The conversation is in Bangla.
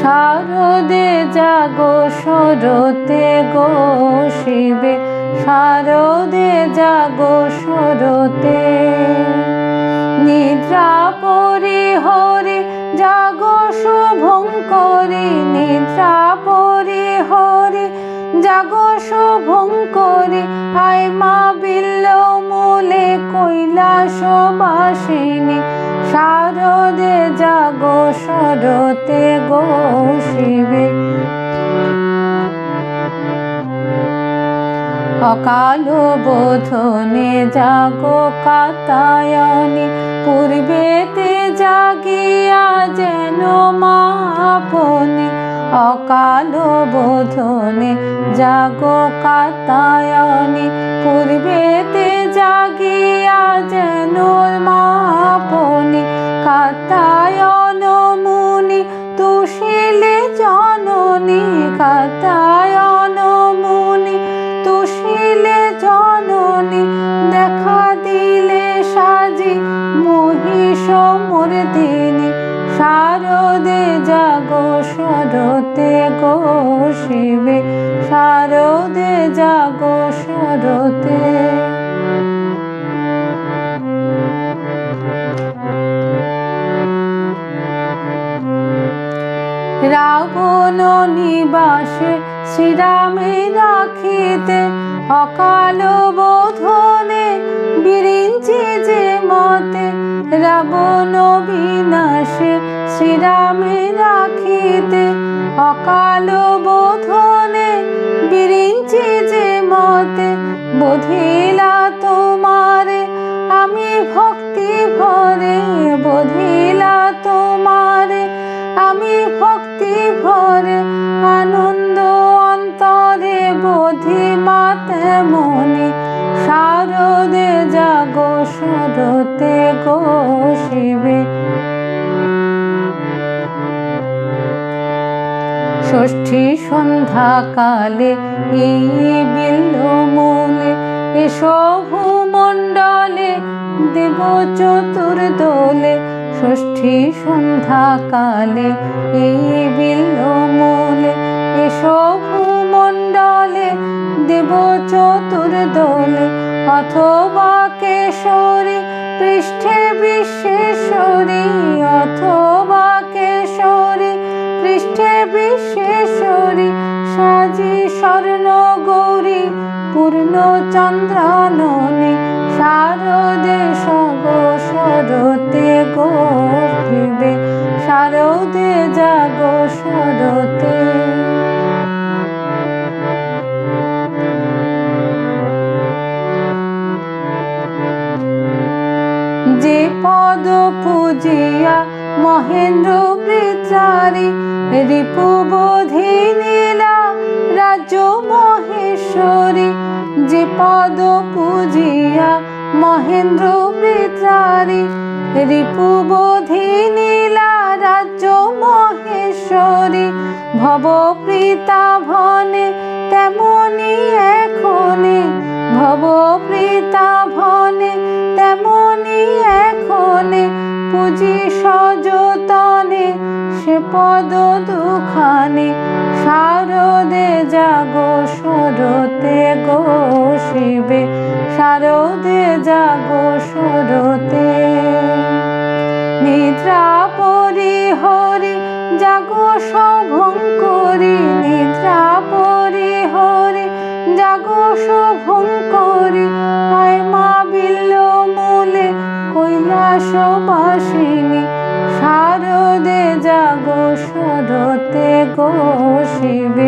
শারদে জাগো সরতে গো শিবে। শারদে জাগো সরতে নিদ্রা পরি হরে, জাগো শুভঙ্করি নিদ্রা পরি হরে, জাগো শুভঙ্করি আয় মা বিল্ল মূলে কৈলাস বাসিনী শারদে সরতে গো শিবে। অকাল বোধনে জাগো কাতায়নে, পূর্বেতে জাগিয়া যেন মাপনে, অকাল বোধনে জাগো কাতায়নে, পূর্বেতে জাগিয়া যেন মাপনে দেখা দিলে সাজি মহিষ মর্দিনী শারদে জাগো সরতে গো শিবে। শারদে জাগো সরতে রাবণ নিবাসে শ্রীরামে রাখিতে অকাল বোধনে বিরিঞ্চি যে মতে রাবণ বিনাশে শ্রীরামে রাখিতে অকাল বোধনে বিরিঞ্চি যে মতে বধিলা তোমারে আমি ভক্তি শারদে জাগো সরতে গো শিবে। ষষ্ঠী সন্ধ্যাকালে এই বিল্ল মূলে এসো ভূমণ্ডলে, দেব চতুর্দোলে। ষষ্ঠী সন্ধ্যাকালে এই বিল্ল মূলে এসো ভূমণ্ডলে, দেব চতুর্দোলে। অথবা কেশরী পৃষ্ঠে বিশ্বেশ্বরী অথবা কেশরী পৃষ্ঠে বিশ্বেশ্বরী সাজি স্বর্ণ গৌরী পূর্ণ চন্দ্রাননে যে পদ পূজিয়া মহেন্দ্র বৃত্রারি রিপুবোধি নীলা, রাজ্য মহেশ্বরী। যে পদ পূজিয়া মহেন্দ্র বৃত্রারি রিপুবোধি নীলা, রাজ্য মহেশ্বরী। ভবপ্রীতা ভনে তেমনি পদ দুখানে, শারদে জাগো সরতে গো শিবে, শারদে জাগো সরতে। নিদ্রা পরি হরি, জাগো শুভঙ্করি নিদ্রা পরি হরি, জাগো শুভঙ্করি আয় শিবে